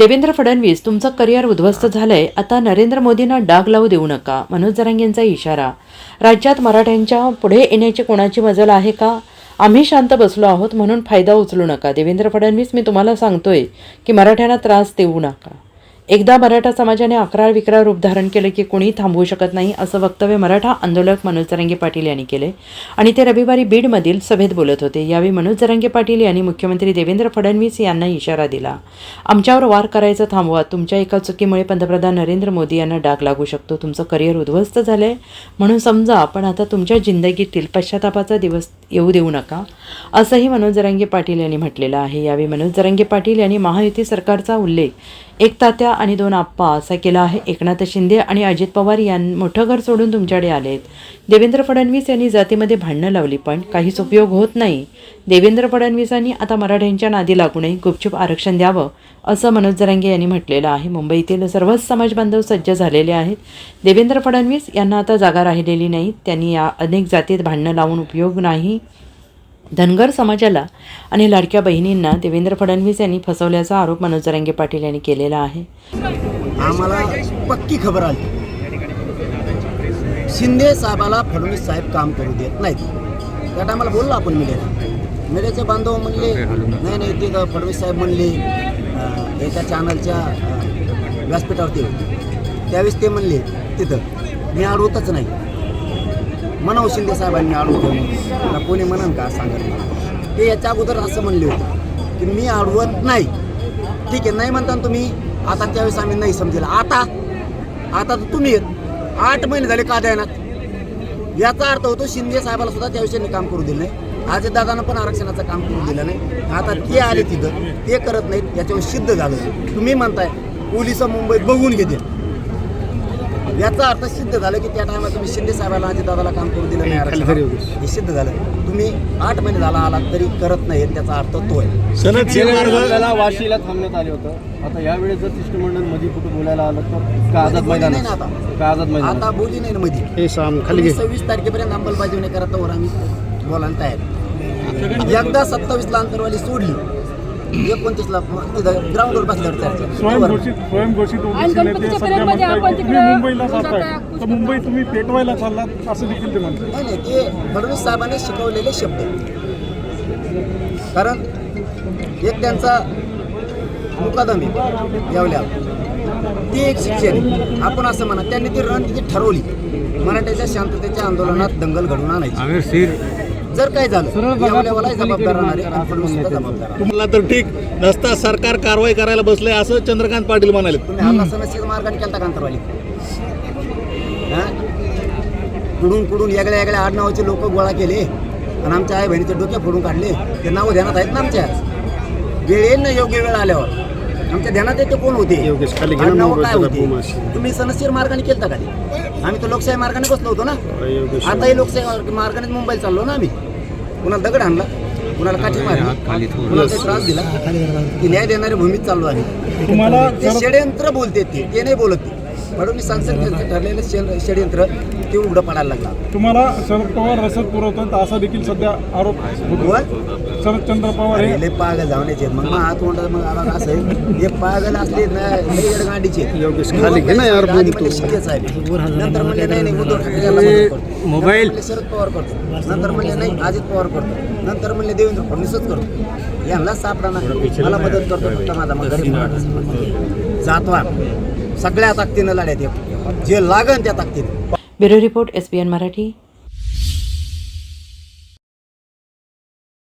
देवेंद्र फडणवीस तुमचं करिअर उद्ध्वस्त झालंय. आता नरेंद्र मोदींना डाग लावू देऊ नका मनोज जरांगेंचा इशारा. राज्यात मराठ्यांच्या पुढे येण्याची कोणाची मजल आहे का? आम्ही शांत बसलो आहोत म्हणून फायदा उचलू नका. देवेंद्र फडणवीस मी तुम्हाला सांगतोय की मराठ्यांना त्रास देऊ नका. एकदा मराठा समाजाने अकरा विक्राळ रूप धारण केलं की कोणी थांबवू शकत नाही असं वक्तव्य मराठा आंदोलक मनोज जरंगे पाटील यांनी केले. आणि ते रविवारी बीडमधील सभेत बोलत होते. यावेळी मनोज जरंगे पाटील यांनी मुख्यमंत्री देवेंद्र फडणवीस यांना इशारा दिला. आमच्यावर वार करायचं थांबवा. तुमच्या एका चुकीमुळे पंतप्रधान नरेंद्र मोदी यांना डाग लागू शकतो. तुमचं करिअर उद्ध्वस्त झालं आहे म्हणून समजा पण आता तुमच्या जिंदगीतील पश्चातापाचा दिवस येऊ देऊ नका असंही मनोज जरांगे पाटील यांनी म्हटलेलं आहे. यावेळी मनोज जरांगे पाटील यांनी महायुती सरकारचा उल्लेख एक तात्या आणि दोन आप्पा असा केला आहे. एकनाथ शिंदे आणि अजित पवार यां मोठं घर सोडून तुमच्याकडे आलेत. देवेंद्र फडणवीस यांनी जातीमध्ये भांडणं लावली पण काहीच उपयोग होत नाही. देवेंद्र फडणवीसांनी आता मराठ्यांच्या नादी लागू नये गुपचूप आरक्षण द्यावं असं मनोज जरांगे यांनी म्हटलेलं आहे. मुंबईतील सर्वच समाज बांधव सज्ज झालेले आहेत. देवेंद्र फडणवीस यांना आता जागा राहिलेली नाही. त्यांनी या अनेक जातीत भांडणं लावून उपयोग नाही. धनगर समाजाला आणि लाडक्या बहिणींना देवेंद्र फडणवीस यांनी फसवल्याचा आरोप मनोज जरांगे पाटील यांनी केलेला आहे. आम्हाला पक्की खबर आली. शिंदे साहेबाला फडणवीस साहेब काम करू देत नाहीत. त्या टायमाला बोललो आपण मीडियाला. मीडियाचे बांधव म्हणले नाही नाही ते फडणवीस साहेब म्हणले एका चॅनलच्या व्यासपीठावरती त्यावेळेस ते म्हणले तिथं. मी अडवतच नाही. म्हणावं शिंदे साहेबांनी अडवतो मला कोणी म्हणाल का सांगा ते याच्या अगोदर असं म्हणले होते की मी अडवत नाही. ठीक आहे नाही म्हणता ना तुम्ही आता त्यावेळेस आम्ही नाही समजेल. आता आता तर तुम्ही आठ महिने झाले का द्यायनात याचा अर्थ होतो शिंदे साहेबाला सुद्धा त्या काम करू दिलं नाही. आज दादानं पण आरक्षणाचं काम करू दिलं नाही. आता ते आले तिथं ते करत नाहीत याच्यावर सिद्ध झालं. तुम्ही म्हणताय पोलीस मुंबईत बघून घेते. याचा अर्थ सिद्ध झालं की त्या टायमात तुम्ही शिंदे साहेबाला आणि दादाला काम करू दिलं नाही. हे सिद्ध झालं. तुम्ही आठ महिने झाला आलात तरी करत नाही त्याचा अर्थ तो आहे वाशीला थांबण्यात आले होतं. आता यावेळेस जर शिष्टमंडळमध्ये कुठे बोलायला आलं तर का आझाद ना मैदान आता. का आझाद मैदान आता बोलली नाही ना मध्ये हे साम खाली घे. सव्वीस तारखेपर्यंत अंमलबजावणी करत वर आम्ही बोलायला तयार. एकदा सत्तावीसला अंतरवाली सोडली. एकोणतीसला तिथं ग्राउंडवर बसल्यावर चर्चा स्वयंघोषित स्वयंघोषित आणि ओबीसी नेते गणपतीच्या सध्या पिरियडमध्ये म्हणताय आपण की तुम्ही तिकडं मुंबईला जाताय. तर मुंबई तुम्ही पेटवायला चाललात असं देखील ते म्हणतात. नाही नाही ते फडणवीस साहेबांनी शिकवलेले शब्द. कारण एक त्यांचा मुकादम आहे येवल्या ती एक शिक्षण आहे. आपण असं म्हणा त्यांनी ती रणनीती ठरवली. मराठ्याच्या शांततेच्या आंदोलनात दंगल घडवून आणायची. जर काय झालं जबाबदार राहणार. तुम्हाला तर ठीक नसता सरकार कारवाई करायला बसलंय असं चंद्रकांत पाटील म्हणाले तुम्ही मार्गाने हा? कुडून कुडून वेगळ्या वेगळ्या आडनावाचे लोक गोळा केले आणि आमच्या आई बहिणीचे डोके फोडून काढले. ते नावं ध्यानात आहेत ना आमच्या? वेळ येईल ना योग्य वेळ आल्यावर. आमच्या ध्यानात येते कोण होते? आडनावं काय होते. तुम्ही सनसीर मार्गाने केलता का ते? आम्ही तर लोकशाही मार्गाने बसलो होतो ना. आताही लोकशाही मार्गाने मुंबईला चाललो ना आम्ही. कुणाला दगड आणला कुणाला काठी मारली कुणाला त्रास दिला. ती न्याय देणारी भूमीत चाललो आम्ही तुम्हाला ते षडयंत्र बोलते ते ते नाही बोलत ते. फडणवीस सांगतात ठरलेलं षड- षडयंत्र ते उघडं पडायला लागला. तुम्हाला शरद पवार रसद पुरवतात असा देखील सध्या आरोप शरदचंद्र पवार हे लय पागल जावण्याचे मग मग हात तोंड मग आला का असं आहे, हे पागल असले ना लय गांडीचे खाली घे ना यार, आधी. म्हणले साहेब नंतर म्हणले नाही नाही उद्धव ठाकरे याला मदत करतो. मोबाईल. म्हणले शरद पवार करतो. नंतर म्हणले नाही अजित पवार करतो. नंतर म्हणले देवेंद्र फडणवीसच करतो. यांना सापडा ना. मला मदत करतो फक्त माझा मग गरीब. जातवा सगळ्या ताकदीनं लढ्यात ये. जे लागन त्या ताकदीनं ब्युरो रिपोर्ट एस मराठी